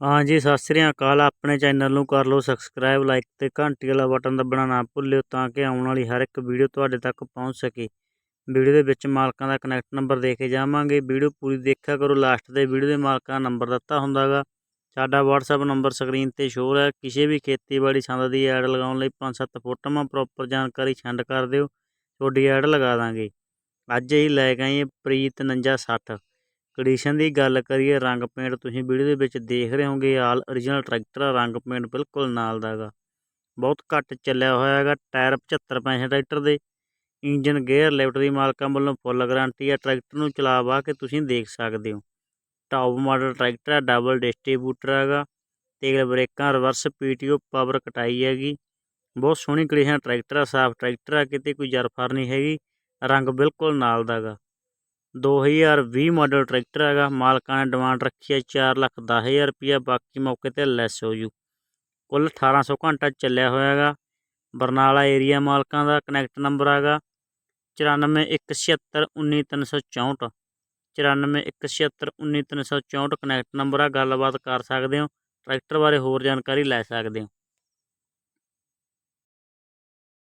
ਹਾਂਜੀ ਸਤਿ ਸ੍ਰੀ ਅਕਾਲ। ਆਪਣੇ ਚੈਨਲ ਨੂੰ ਕਰ ਲਓ ਸਬਸਕ੍ਰਾਈਬ ਲਾਈਕ ਤੇ ਘੰਟੀ ਵਾਲਾ ਬਟਨ ਦੱਬਣਾ ਨਾ ਭੁੱਲਿਓ ਤਾਂ ਕਿ ਆਉਣ ਵਾਲੀ ਹਰ ਇੱਕ ਵੀਡੀਓ ਤੁਹਾਡੇ ਤੱਕ ਪਹੁੰਚ ਸਕੇ। ਵੀਡੀਓ ਦੇ ਵਿੱਚ ਮਾਲਕਾਂ ਦਾ ਕਨੈਕਟ ਨੰਬਰ ਦੇ ਕੇ ਜਾਵਾਂਗੇ। ਵੀਡੀਓ ਪੂਰੀ ਦੇਖਿਆ ਕਰੋ। ਲਾਸਟ ਤੇ ਵੀਡੀਓ ਦੇ ਮਾਲਕਾਂ ਦਾ ਨੰਬਰ ਦਿੱਤਾ ਹੁੰਦਾਗਾ। ਸਾਡਾ WhatsApp ਨੰਬਰ ਸਕਰੀਨ ਤੇ ਸ਼ੋਅ ਹੈ। ਕਿਸੇ ਵੀ ਖੇਤੀਬਾੜੀ ਸੰਦ ਦੀ ਐਡ ਲਗਾਉਣ ਲਈ 5-7 ਫੋਟੋਆਂ ਪ੍ਰੋਪਰ ਜਾਣਕਾਰੀ ਛੰਡ ਕਰ ਦਿਓ। ਤੁਹਾਡੀ ਐਡ ਲਗਾ ਦਾਂਗੇ। ਅੱਜ ਹੀ ਲੈ ਕੇ ਆਏ ਪ੍ਰੀਤ 4960 ਕੰਡੀਸ਼ਨ ਦੀ ਗੱਲ ਕਰੀਏ ਰੰਗ ਪੇਂਟ ਤੁਸੀਂ ਵੀਡੀਓ ਦੇ ਵਿੱਚ ਦੇਖ ਰਹੇ ਹੋਗੇ ਆਲ origignal ਟਰੈਕਟਰ ਆ, ਰੰਗ ਪੇਂਟ ਬਿਲਕੁਲ ਨਾਲ ਦਾ ਹੈਗਾ ਬਹੁਤ ਘੱਟ ਚੱਲਿਆ ਹੋਇਆ ਹੈਗਾ ਟਾਇਰ 75 ਪੈਸੇ ਟਰੈਕਟਰ ਦੇ। ਇੰਜਨ ਗੇਅਰ ਲਿਫਟ ਦੀ ਮਾਲਕਾਂ ਵੱਲੋਂ ਫੁੱਲ ਗਾਰੰਟੀ ਹੈ ਟਰੈਕਟਰ ਨੂੰ ਚਲਾ ਵਾ ਕੇ ਤੁਸੀਂ ਦੇਖ ਸਕਦੇ ਹੋ। ਟੌਪ ਮਾਡਲ ਟਰੈਕਟਰ ਹੈ ਡਬਲ ਡਿਸਟ੍ਰੀਬਿਊਟਰ ਹੈਗਾ ਤੇਲ ਬ੍ਰੇਕਾਂ ਰਿਵਰਸ ਪੀਟੀਓ ਪਾਵਰ ਕਟਾਈ ਹੈਗੀ। ਬਹੁਤ ਸੋਹਣੀ ਕੰਡੀਸ਼ਨ ਟਰੈਕਟਰ ਆ ਸਾਫ਼ ਟਰੈਕਟਰ ਆ ਕਿਤੇ ਕੋਈ ਜਰਫਰ ਨਹੀਂ ਹੈਗੀ ਰੰਗ ਬਿਲਕੁਲ ਨਾਲ ਦਾ ਹੈਗਾ 2020 ਮਾਡਲ ਟਰੈਕਟਰ ਹੈਗਾ। ਮਾਲਕਾਂ ਨੇ ਡਿਮਾਂਡ ਰੱਖੀ ਹੈ 4 ਲੱਖ 10000 ਰੁਪਇਆ ਬਾਕੀ ਮੌਕੇ ਤੇ ਲੈਸ ਹੋ ਜੂ। ਕੁੱਲ 1800 ਘੰਟਾ ਚੱਲਿਆ ਹੋਇਆ ਹੈਗਾ। ਬਰਨਾਲਾ ਏਰੀਆ ਮਾਲਕਾਂ ਦਾ ਕਨੈਕਟ ਨੰਬਰ ਹੈਗਾ। 9417719364 9417719364 ਕਨੈਕਟ ਨੰਬਰ ਆ। ਗੱਲਬਾਤ ਕਰ ਸਕਦੇ ਹੋ। ਟਰੈਕਟਰ ਬਾਰੇ ਹੋਰ ਜਾਣਕਾਰੀ ਲੈ ਸਕਦੇ ਹੋ।